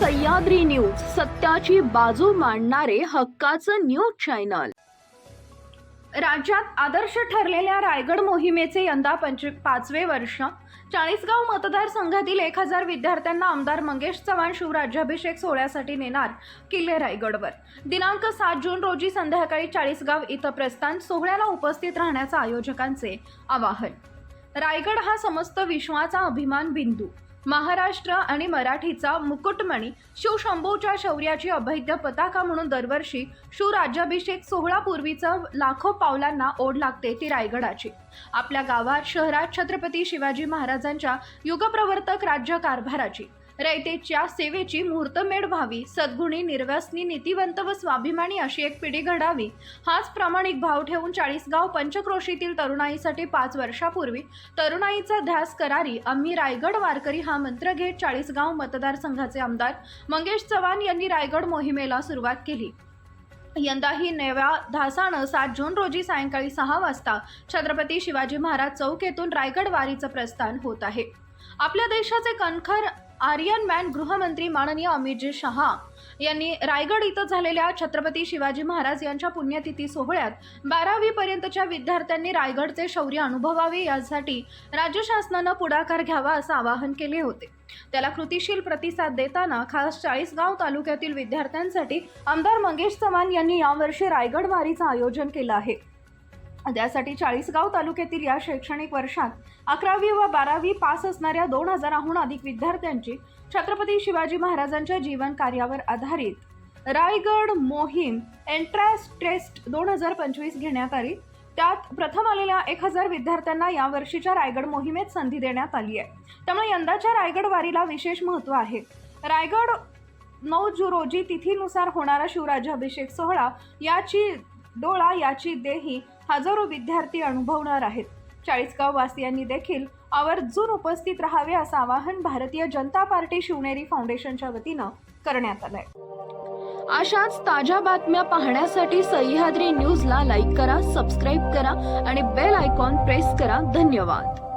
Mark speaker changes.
Speaker 1: Sahyadri news सत्याची बाजू मांडणारे हक्काचं न्यूज चॅनल. राज्यात आदर्श ठरलेल्या रायगड मोहिमेचे यंदा पंच पाचवे वर्ष. चाळीसगाव मतदारसंघातील एक हजार विद्यार्थ्यांना आमदार मंगेश चव्हाण शिवराज्याभिषेक सोहळ्यासाठी नेणार किल्ले रायगडवर. दिनांक सात जून रोजी संध्याकाळी चाळीसगाव इथं प्रस्थान सोहळ्याला उपस्थित राहण्याचं आयोजकांचे आवाहन. रायगड हा समस्त विश्वाचा अभिमान बिंदू. महाराष्ट्र आणि मराठीचा मुकुटमणी शिवशंभूच्या शौर्याची अभैद्य पताका म्हणून दरवर्षी शिवराज्याभिषेक सोहळापूर्वीचं लाखो पावलांना ओढ लागते ती रायगडाची. आपल्या गावात शहरात छत्रपती शिवाजी महाराजांच्या युगप्रवर्तक राज्य कारभाराची रयतेच्या सेवेची मुहूर्तमेढ व्हावी सद्गुणी निर्व्यसनी नीतिवंत व स्वाभिमानी अशी एक पिढी घडावी. हाच प्रामाणिक भाव ठेवून चाळीसगाव पंचक्रोशीतील तरुणाईसाठी पाच वर्षापूर्वी तरुणाईचा ध्यास करारी आम्ही रायगड वारकरी हा मंत्र घेत चाळीसगाव मतदारसंघाचे आमदार मंगेश चव्हाण यांनी रायगड मोहिमेला सुरुवात केली. यंदाही नव्या धासानं सात जून रोजी सायंकाळी सहा वाजता छत्रपती शिवाजी महाराज चौक येथून रायगड वारीचं प्रस्थान होत आहे. आपल्या देशाचे कणखर आर्यन मॅन गृहमंत्री माननीय अमितजी शहा यांनी रायगड इथं झालेल्या छत्रपती शिवाजी महाराज यांच्या पुण्यतिथी सोहळ्यात बारावी पर्यंतच्या विद्यार्थ्यांनी रायगडचे शौर्य अनुभवावे यासाठी राज्य शासनानं पुढाकार घ्यावा असं आवाहन केले होते. त्याला कृतीशील प्रतिसाद देताना खास चाळीसगाव तालुक्यातील विद्यार्थ्यांसाठी आमदार मंगेश चव्हाण यांनी यावर्षी रायगड वारीचं आयोजन केलं आहे. त्यासाठी चाळीसगाव तालुक्यातील या शैक्षणिक वर्षात अकरावी व बारावी पास असणाऱ्या दोन हजाराहून अधिक विद्यार्थ्यांची छत्रपती शिवाजी महाराजांच्या जीवन कार्यावर आधारित रायगड मोहीम एंट्रॅन्स टेस्ट दोन हजार पंचवीस घेण्यात आली. त्यात प्रथम आलेल्या एक हजार विद्यार्थ्यांना यावर्षीच्या रायगड मोहिमेत संधी देण्यात आली आहे. त्यामुळे यंदाच्या रायगड वारीला विशेष महत्त्व आहे. रायगड नऊ जुरोजी तिथीनुसार होणारा शिवराज्याभिषेक सोहळा याची डोळा याची देही हजारो विद्यार्थी अनुभवणार आहेत. चाळीसगाव वासियांनी देखील आवर्जून उपस्थित राहावे असं आवाहन भारतीय जनता पार्टी शिवनेरी फाउंडेशनच्या वतीनं करण्यात आलंय. अशाच ताज्या बातम्या पाहण्यासाठी सह्याद्री न्यूजला लाईक करा सबस्क्राईब करा आणि बेल आयकॉन प्रेस करा. धन्यवाद.